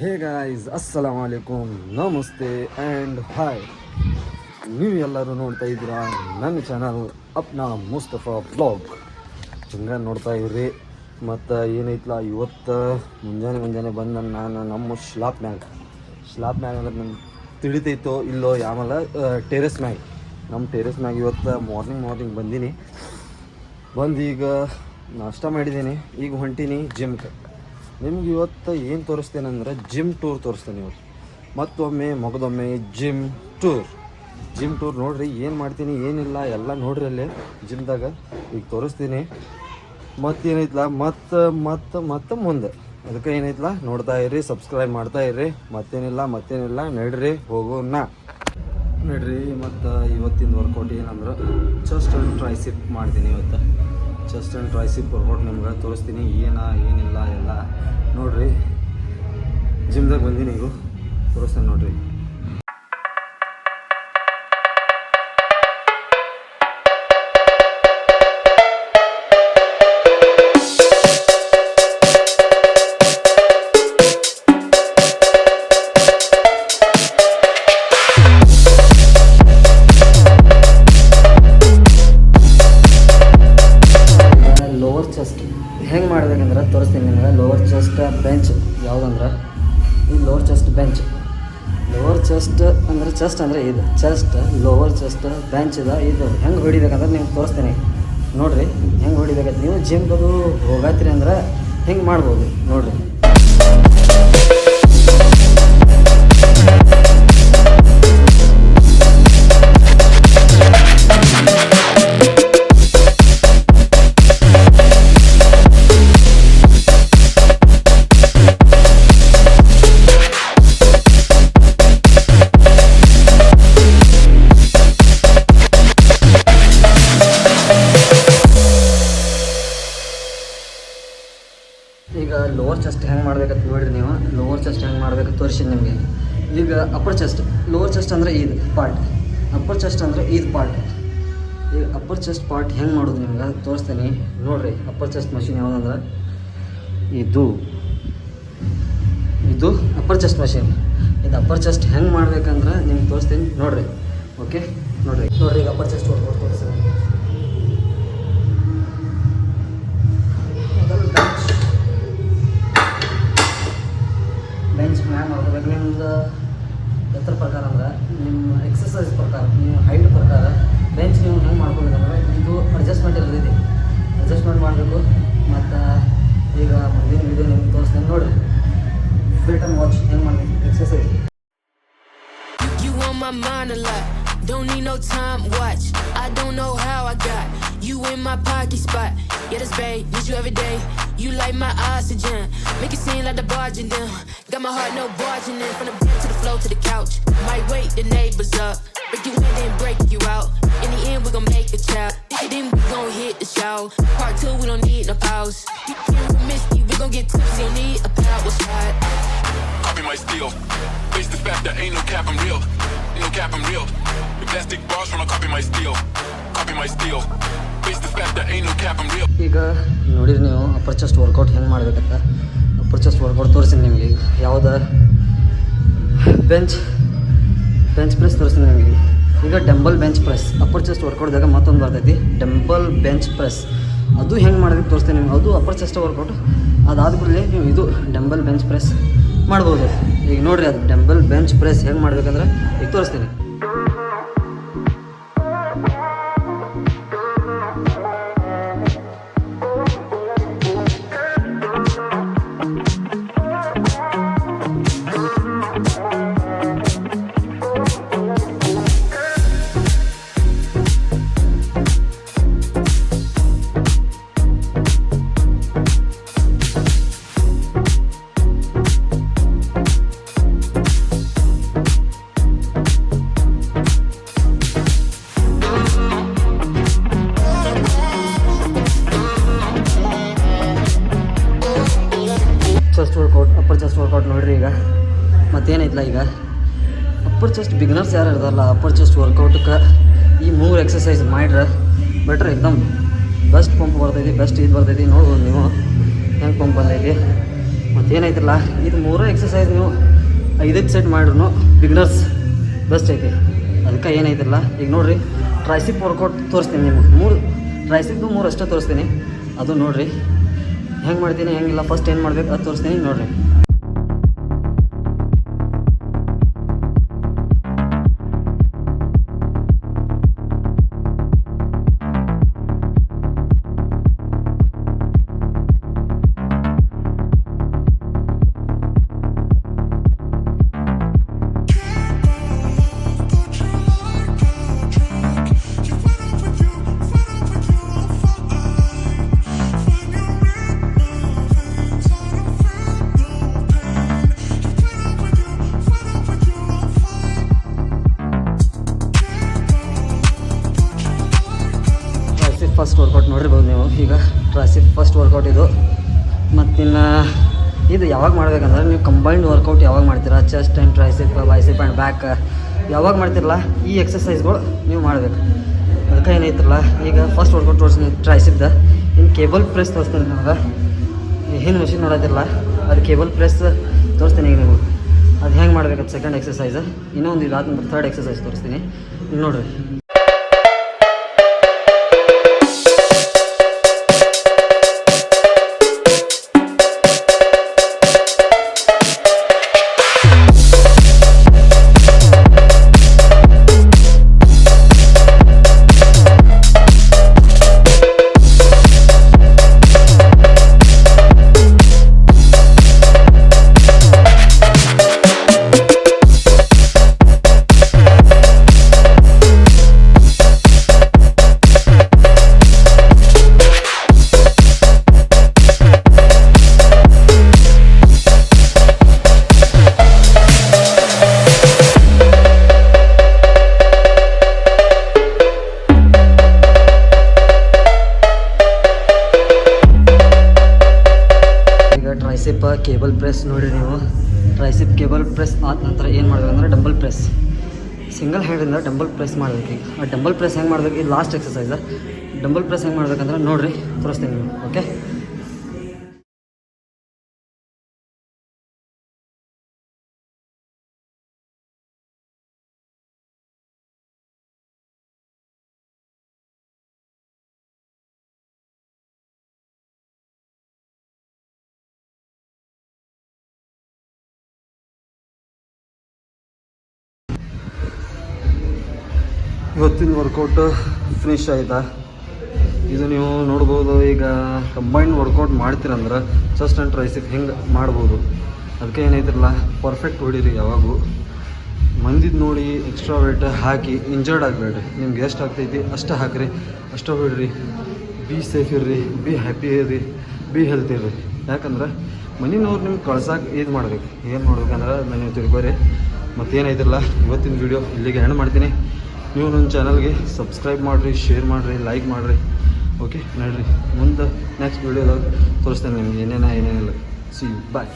ಹೇ guys ನಮಸ್ತೆ and hi ನೀವು ಎಲ್ಲರೂ ನೋಡ್ತಾ ಇದ್ದೀರಾ ನನ್ನ ಚಾನಲ್ ಅಪ್ನಾ ಮುಸ್ತಫಾ ಬ್ಲಾಗ್ ಹಿಂಗೆ ನೋಡ್ತಾ ಇವ್ರಿ ಮತ್ತು ಏನೈತ್ಲ ಇವತ್ತು? ಮುಂಜಾನೆ ಮುಂಜಾನೆ ಬಂದ ನಾನು ನಮ್ಮ ಶ್ಲಾಪ್ ಮ್ಯಾಗ. ಶ್ಲಾಪ್ ಮ್ಯಾಗ ಅಂದ್ರೆ ನಮ್ಗೆ ತಿಳಿತೈತೋ ಇಲ್ಲೋ ಯಾಮಲ್ಲ ಟೆರೆಸ್ ಮ್ಯಾಗ. ನಮ್ಮ ಟೆರೆಸ್ ಮ್ಯಾಗ ಇವತ್ತು ಮಾರ್ನಿಂಗ್ ಮಾರ್ನಿಂಗ್ ಬಂದೀನಿ. ಬಂದು ಈಗ ನಾಷ್ಟ ಮಾಡಿದ್ದೀನಿ, ಈಗ ಹೊಂಟೀನಿ ಜಿಮ್ಗೆ ನಿಮ್ಗೆ ಇವತ್ತು ಏನು ತೋರಿಸ್ತೇನೆಂದ್ರೆ ಜಿಮ್ ಟೂರ್ ತೋರಿಸ್ತೇನೆ ಇವತ್ತು. ಮತ್ತೊಮ್ಮೆ ಮಗದೊಮ್ಮೆ ಜಿಮ್ ಟೂರ್ ಜಿಮ್ ಟೂರ್ ನೋಡ್ರಿ, ಏನು ಮಾಡ್ತೀನಿ, ಏನಿಲ್ಲ, ಎಲ್ಲ ನೋಡ್ರಿ ಅಲ್ಲಿ ಜಿಮ್ದಾಗ ಈಗ ತೋರಿಸ್ತೀನಿ. ಮತ್ತೇನೈತ್ಲ? ಮತ್ತು ಮತ್ತು ಮತ್ತು ಮುಂದೆ. ಅದಕ್ಕೆ ಏನೈತ್ಲ? ನೋಡ್ತಾ ಇರ್ರಿ ಸಬ್ಸ್ಕ್ರೈಬ್ ಮಾಡ್ತಾ ಇರ್ರಿ. ಮತ್ತೇನಿಲ್ಲ ಮತ್ತೇನಿಲ್ಲ, ನಡ್ರಿ, ಹೋಗೋಣ. ನಡ್ರಿ, ಮತ್ತು ಇವತ್ತಿನ ವರ್ಕೌಟ್ ಏನಂದ್ರೆ ಜಸ್ಟ್ ಟ್ರೈ ಟ್ರೈಸಿಪ್ ಮಾಡ್ತೀನಿ ಇವತ್ತು. ಚೆಸ್ಟ್ ಆ್ಯಂಡ್ ಟ್ರೈಸಿಪ್ ವರ್ಕೌಟ್ ನಿಮ್ಗೆ ತೋರಿಸ್ತೀನಿ. ಏನ, ಏನಿಲ್ಲ ಎಲ್ಲ. ನೋಡಿರಿ. ಜಿಮ್ದಾಗ ಬಂದೀನಿ ಈಗ. ತೋರಿಸ್ತೀನಿ ನೋಡ್ರಿ. ಚೆಸ್ಟ್ ಅಂದರೆ ಚೆಸ್ಟ್ ಅಂದರೆ ಇದು. ಚೆಸ್ಟ್ ಲೋವರ್ ಚೆಸ್ಟ್ ಬೆಂಚ್ ಇದೆ. ಇದು ಹೆಂಗೆ ಹೊಡಿಬೇಕಂದ್ರೆ ನಿಮ್ಗೆ ತೋರಿಸ್ತೀನಿ. ನೋಡಿರಿ, ಹೆಂಗೆ ಹೊಡಿಬೇಕಂತ. ನೀವು ಜಿಮ್ಗದು ಹೋಗತ್ತೀರಿ ಅಂದ್ರೆ ಹೆಂಗೆ ಮಾಡ್ಬೋದು? ನೋಡಿರಿ. ಚೆಸ್ಟ್ ಅಂದರೆ ಇದು ಪಾರ್ಟ್ ಅಪ್ಪರ್ ಚೆಸ್ಟ್ ಅಂದರೆ ಇದು ಪಾರ್ಟ್ ಈಗ ಅಪ್ಪರ್ ಚೆಸ್ಟ್ ಪಾರ್ಟ್ ಹೆಂಗೆ ಮಾಡೋದು ನಿಮ್ಗೆ? ತೋರಿಸ್ತೀನಿ. ನೋಡಿರಿ ಅಪ್ಪರ್ ಚೆಸ್ಟ್ ಮಷಿನ್ ಯಾವುದಂದ್ರೆ? ಇದು. ಇದು ಅಪ್ಪರ್ ಚೆಸ್ಟ್ ಮಷಿನ್ ಇದು ಅಪ್ಪರ್ ಚೆಸ್ಟ್ ಹೆಂಗೆ ಮಾಡ್ಬೇಕಂದ್ರೆ ನಿಮ್ಗೆ ತೋರಿಸ್ತೀನಿ. ನೋಡಿರಿ ಓಕೆ ನೋಡಿರಿ ನೋಡಿರಿ ಈಗ upper chest Don't need no time watch. I don't know how I got you in my pocket spot. Yeah, that's babe. Need you every day. You like my oxygen. Make it seem like the barging down. Got my heart no barging in. From the bed to the floor to the couch. Might wake the neighbors up. Break you in then break you out. In the end, we gon' make a child. Then we gon' hit the show. Part two, we don't need no pause. You can't miss me. We gon' get tipsy. Don't need a power shot. Copy my steel. Face the fact that ain't no cap, I'm real. No cap, I'm real. The plastic bars from a copy my steel. Copy my steel. Face the fact that ain't no cap, I'm real. ಈಗ ನೋಡಿರಿ ನೀವು upper chest workout ಹೆಂಗೆ ಮಾಡ್ಬೇಕಂತ. Upper chest workout ತೋರಿಸ್ತೀನಿ ನಿಮಗೆ. ಈಗ ಯಾವ್ದು? Bench bench press ತೋರಿಸ್ತೀನಿ ನಿಮಗೆ. ಈಗ dumbbell bench press upper chest ವರ್ಕೌಟ್ದಾಗ ಮತ್ತೊಂದು ಬರ್ತೈತಿ. ಡಂಬಲ್ ಬೆಂಚ್ ಪ್ರೆಸ್ ಅದು ಹೆಂಗೆ ಮಾಡಬೇಕು ತೋರಿಸ್ತೀನಿ ನಿಮ್ಗೆ. ಅದು ಅಪ್ಪರ್ ಚೆಸ್ಟ್ ವರ್ಕೌಟ್ ಅದಾದ ಕೂಡಲೇ ನೀವು ಇದು ಡಂಬಲ್ ಬೆಂಚ್ ಪ್ರೆಸ್ ಮಾಡ್ಬೋದು. ಈಗ ನೋಡಿರಿ ಅದು ಟೆಂಪಲ್ ಬೆಂಚ್ ಪ್ರೆಸ್ ಹೆಂಗೆ ಮಾಡ್ಬೇಕಂದ್ರೆ ಈಗ ತೋರಿಸ್ತೀನಿ. ಅಪ್ಪರ್ ಚೆಸ್ಟ್ ಬಿಗಿನರ್ಸ್ ಯಾರು ಇರ್ತಾರಲ್ಲ ಅಪ್ಪರ್ ಚೆಸ್ಟ್ ವರ್ಕೌಟ್ಗೆ ಈ ಮೂರು ಎಕ್ಸಸೈಸ್ ಮಾಡ್ರೆ ಬೆಟ್ರ್ ಎಕ್ದಮ್ ಬೆಸ್ಟ್ ಪಂಪ್ ಬರ್ತೈತಿ ಬೆಸ್ಟ್ ಇದು ಬರ್ತೈತಿ, ನೋಡ್ಬೋದು ನೀವು. ಹೆಂಗೆ ಪಂಪ್ ಬಂದೈತಿ. ಮತ್ತು ಇದು ಮೂರು ಎಕ್ಸಸೈಸ್ ನೀವು ಐದೈದು ಸೆಟ್ ಮಾಡ್ರು ಬಿಗ್ನರ್ಸ್ ಬೆಸ್ಟ್ ಐತಿ. ಅದಕ್ಕೆ ಏನೈತಿಲ್ಲ ಈಗ ನೋಡಿರಿ ಟ್ರೈಸಿಪ್ ವರ್ಕೌಟ್ ತೋರಿಸ್ತೀನಿ ನಿಮ್ಗೆ. ಮೂರು ಟ್ರೈಸಿಪ್ದು ಮೂರು ಅಷ್ಟೇ ತೋರಿಸ್ತೀನಿ. ಅದು ನೋಡಿರಿ, ಹೆಂಗೆ ಮಾಡ್ತೀನಿ, ಹೆಂಗಿಲ್ಲ ಫಸ್ಟ್ ಏನು ಮಾಡ್ಬೇಕು ಅದು ತೋರಿಸ್ತೀನಿ, ನೋಡಿರಿ. ಫಸ್ಟ್ ವರ್ಕೌಟ್ ನೋಡಿರ್ಬೋದು ನೀವು. ಈಗ ಟ್ರೈಸಿಪ್ ಫಸ್ಟ್ ವರ್ಕೌಟ್ ಇದು. ಮತ್ತಿನ್ನು ಇದು ಯಾವಾಗ ಮಾಡ್ಬೇಕಂದ್ರೆ ನೀವು ಕಂಬೈನ್ಡ್ ವರ್ಕೌಟ್ ಯಾವಾಗ ಮಾಡ್ತೀರಾ? Chest and tricep bicep and back ಯಾವಾಗ ಮಾಡ್ತಿರಲ್ಲ? ಈ ಎಕ್ಸಸೈಸ್ಗಳು ನೀವು ಮಾಡಬೇಕು. ಅದಕ್ಕೆ ಏನೈತಿರಲ್ಲ ಈಗ ಫಸ್ಟ್ ವರ್ಕೌಟ್ ತೋರಿಸ್ತೀನಿ ಟ್ರೈಸಿಪ್ದ ಇನ್ನು ಕೇಬಲ್ ಪ್ರೆಸ್ ತೋರಿಸ್ತೀನಿ ನಿಮಗೆ. ಏನು ಮಷಿನ್ ನೋಡೋದಿಲ್ಲ ಅದು ಕೇಬಲ್ ಪ್ರೆಸ್ ತೋರಿಸ್ತೀನಿ ಈಗ ನೀವು ಅದು ಹೆಂಗೆ ಮಾಡ್ಬೇಕಂತ ಸೆಕೆಂಡ್ ಎಕ್ಸಸೈಸ್ ಇನ್ನೊಂದು ಇದಾದ ನಂತರ ಥರ್ಡ್ ಎಕ್ಸಸೈಸ್ ತೋರಿಸ್ತೀನಿ ನೋಡಿರಿ. ಕೇಬಲ್ ಪ್ರೆಸ್ ನೋಡಿರಿ ನೀವು. ಟ್ರೈಸಿಪ್ ಕೇಬಲ್ ಪ್ರೆಸ್ ಆದ ನಂತರ ಏನು ಮಾಡ್ಬೇಕಂದ್ರೆ ಡಂಬಲ್ ಪ್ರೆಸ್ ಸಿಂಗಲ್ ಹ್ಯಾಂಡಿಂದ ಡಂಬಲ್ ಪ್ರೆಸ್ ಮಾಡಬೇಕು. ಈಗ ಆ ಡಂಬಲ್ ಪ್ರೆಸ್ ಹೆಂಗೆ ಮಾಡಬೇಕು? ಇದು ಲಾಸ್ಟ್ ಎಕ್ಸಸೈಸ್ ಡಂಬಲ್ ಪ್ರೆಸ್ ಹೆಂಗೆ ಮಾಡ್ಬೇಕಂದ್ರೆ ನೋಡಿರಿ ತೋರಿಸ್ತೀನಿ ನೀವು ಓಕೆ ಇವತ್ತಿನ ವರ್ಕೌಟ್ ಫಿನಿಶ್ ಆಯಿತಾ? ಇದು ನೀವು ನೋಡ್ಬೋದು, ಈಗ ಕಂಬೈನ್ಡ್ ವರ್ಕೌಟ್ ಮಾಡ್ತೀರಂದ್ರೆ ಚೆಸ್ಟ್ ಆ್ಯಂಡ್ ಟ್ರೈಸಿಗೆ ಹೆಂಗೆ ಮಾಡ್ಬೋದು? ಅದಕ್ಕೆ ಏನೈತಿರಲ್ಲ ಪರ್ಫೆಕ್ಟ್ ಹೊಡೀರಿ ಯಾವಾಗೂ ಮಂದಿದ್ದು ನೋಡಿ ಎಕ್ಸ್ಟ್ರಾ ವೇಟ್ ಹಾಕಿ ಇಂಜರ್ಡ್ ಆಗಬೇಡ್ರಿ. ನಿಮ್ಗೆ ಎಷ್ಟು ಆಗ್ತೈತಿ ಅಷ್ಟು ಹಾಕಿರಿ, ಅಷ್ಟು ಹೊಡ್ರಿ. ಬಿ ಸೇಫ್ ಇರ್ರಿ ಬಿ ಹ್ಯಾಪಿ ಇರ್ರಿ ಬಿ ಹೆಲ್ತ್ ಇರ್ರಿ. ಯಾಕಂದ್ರೆ ಮನಿನವ್ರು ನಿಮ್ಗೆ ಕಳ್ಸಕ್ಕೆ ಇದು ಮಾಡ್ಬೇಕು. ಏನು ಮಾಡ್ಬೇಕಂದ್ರೆ ನಾನು ತಿಳ್ಕೊರಿ. ಮತ್ತೇನೈತಿರಲ್ಲ ಇವತ್ತಿನ ವೀಡಿಯೋ ಇಲ್ಲಿಗೆ ಹೆಣ್ಣು ಮಾಡ್ತೀನಿ. ನೀವು ನನ್ನ ಚಾನಲ್ಗೆ ಸಬ್ಸ್ಕ್ರೈಬ್ ಮಾಡಿರಿ, ಶೇರ್ ಮಾಡಿರಿ, ಲೈಕ್ ಮಾಡಿರಿ. ಓಕೆ ನೋಡಿರಿ. ಮುಂದೆ ನೆಕ್ಸ್ಟ್ ವೀಡಿಯೋದಾಗ ತೋರಿಸ್ತೇನೆ ನಿಮ್ಗೆ ಏನೇನ ಏನೇನಿಲ್ಲ. See bye.